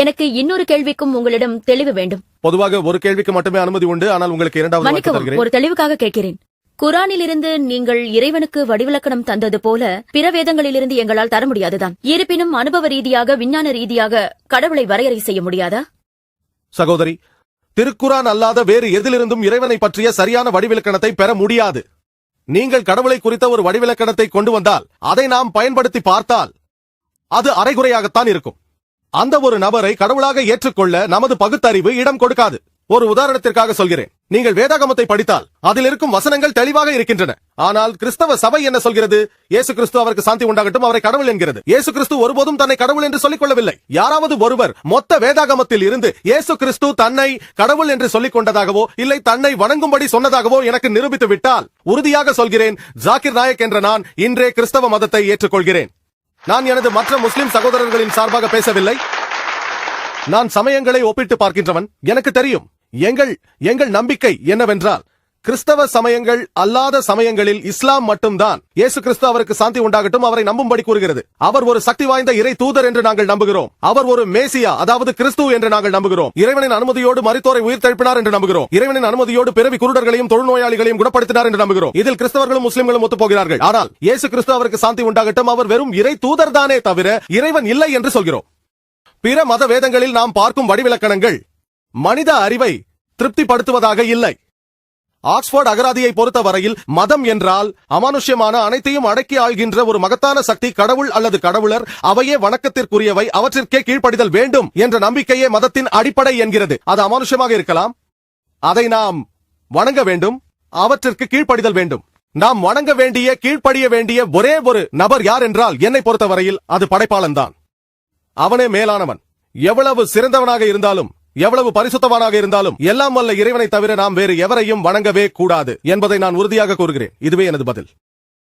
எனக்கு இன்னொரு கேள்விக்கும் உங்களிடம் தெளிவு வேண்டும். பொதுவாக ஒரு கேள்விக்கு மட்டுமே அனுமதி உண்டு ஆனால் உங்களுக்கு இரண்டாவது வாய்ப்பு மன்னிக்கவும் தருகிறேன். ஒரு தெளிவுக்காக கேட்கிறேன். குரானிலிருந்து நீங்கள் இறைவனுக்கு வடிவிலக்கணம் தந்தது போல பிற வேதங்களிலிருந்து எங்களால் தர முடியாதுதான். இருப்பினும் அனுபவ ரீதியாக விஞ்ஞான ரீதியாக கடவுளை வரையறை செய்ய முடியாதா? சகோதரி திருக்குரான் அல்லாத வேறு எதிலிருந்தும் இறைவனை பற்றிய சரியான வடிவிலக்கணத்தை பெற முடியாது. நீங்கள் கடவுளை குறித்த ஒரு வடிவிலக்கணத்தை கொண்டு வந்தால் அதை நாம் பயன்படுத்தி பார்த்தால் அது அரைகுறையாகத்தான் இருக்கும். அந்த ஒரு நபரை கடவுளாக ஏற்றுக்கொள்ள நமது பகுத்தறிவு இடம் கொடுக்காது. ஒரு உதாரணத்திற்காக சொல்கிறேன். நீங்கள் வேதாகமத்தை படித்தால் அதில் இருக்கும் வசனங்கள் தெளிவாக இருக்கின்றன. ஆனால் கிறிஸ்தவ சபை என்ன சொல்கிறது? இயேசு கிறிஸ்து அவருக்கு சாந்தி உண்டாகட்டும் அவரை கடவுள் என்கிறது. இயேசு கிறிஸ்து ஒருபோதும் தன்னை கடவுள் என்று சொல்லிக் கொள்ளவில்லை யாராவது ஒருவர் மொத்த வேதாகமத்தில் இருந்து இயேசு கிறிஸ்து தன்னை கடவுள் என்று சொல்லிக் கொண்டதாகவோ இல்லை தன்னை வணங்கும்படி சொன்னதாகவோ எனக்கு நிரூபித்து விட்டால் உறுதியாக சொல்கிறேன் ஜாகிர் நாயக் என்ற நான் இன்றே கிறிஸ்தவ மதத்தை ஏற்றுக்கொள்கிறேன். நான் எனது மற்ற முஸ்லிம் சகோதரர்களின் சார்பாக பேசவில்லை. நான் சமயங்களை ஒப்பிட்டு பார்க்கின்றவன். எனக்கு தெரியும். எங்கள் எங்கள் நம்பிக்கை என்னவென்றால் கிறிஸ்தவ சமயங்கள் அல்லாத சமயங்களில் இஸ்லாம் மட்டும்தான். இயேசு கிறிஸ்து அவருக்கு சாந்தி உண்டாகட்டும் அவரை நம்பும்படி கூறுகிறது. அவர் ஒரு சக்தி வாய்ந்த இறை தூதர் என்று நாங்கள் நம்புகிறோம். அவர் ஒரு மேசியா அதாவது கிறிஸ்து என்று நாங்கள் நம்புகிறோம். இறைவனின் அனுமதியோடு மருத்துவரை உயிர் தழுப்பினார் என்று நம்புகிறோம். இறைவனின் அனுமதியோடு பிறவி குருடர்களையும் தொழுநோயாளிகளையும் குணப்படுத்தினார் என்று நம்புகிறோம். இதில் கிறிஸ்தவர்களும் முஸ்லிம்களும் ஒத்து போகிறார்கள் ஆனால் இயேசு கிறிஸ்து அவருக்கு சாந்தி உண்டாகட்டும் அவர் வெறும் இறை தூதர் தானே தவிர இறைவன் இல்லை என்று சொல்கிறோம். பிற மத வேதங்களில் நாம் பார்க்கும் வடிவிலக்கணங்கள் மனித அறிவை திருப்திப்படுத்துவதாக இல்லை. ஆக்ஸ்போர்ட் அகராதியை பொறுத்தவரையில் மதம் என்றால் அமானுஷ்யமான அனைத்தையும் அடக்கி ஆள்கின்ற ஒரு மகத்தான சக்தி கடவுள் அல்லது கடவுளர் அவையே வணக்கத்திற்குரியவை அவற்றிற்கே கீழ்ப்படிதல் வேண்டும் என்ற நம்பிக்கையே மதத்தின் அடிப்படை என்கிறது. அது அமானுஷ்யமாக இருக்கலாம். அதை நாம் வணங்க வேண்டும். அவற்றிற்கு கீழ்ப்படிதல் வேண்டும். நாம் வணங்க வேண்டிய கீழ்ப்படிய வேண்டிய ஒரே ஒரு நபர் யார் என்றால் என்னை பொறுத்தவரையில் அது படைப்பாளன் தான் அவனே மேலானவன். எவ்வளவு சிறந்தவனாக இருந்தாலும் எவ்வளவு பரிசுத்தவானாக இருந்தாலும் எல்லாம் வல்ல இறைவனை தவிர நாம் வேறு எவரையும் வணங்கவே கூடாது என்பதை நான் உறுதியாக கூறுகிறேன். இதுவே எனது பதில்.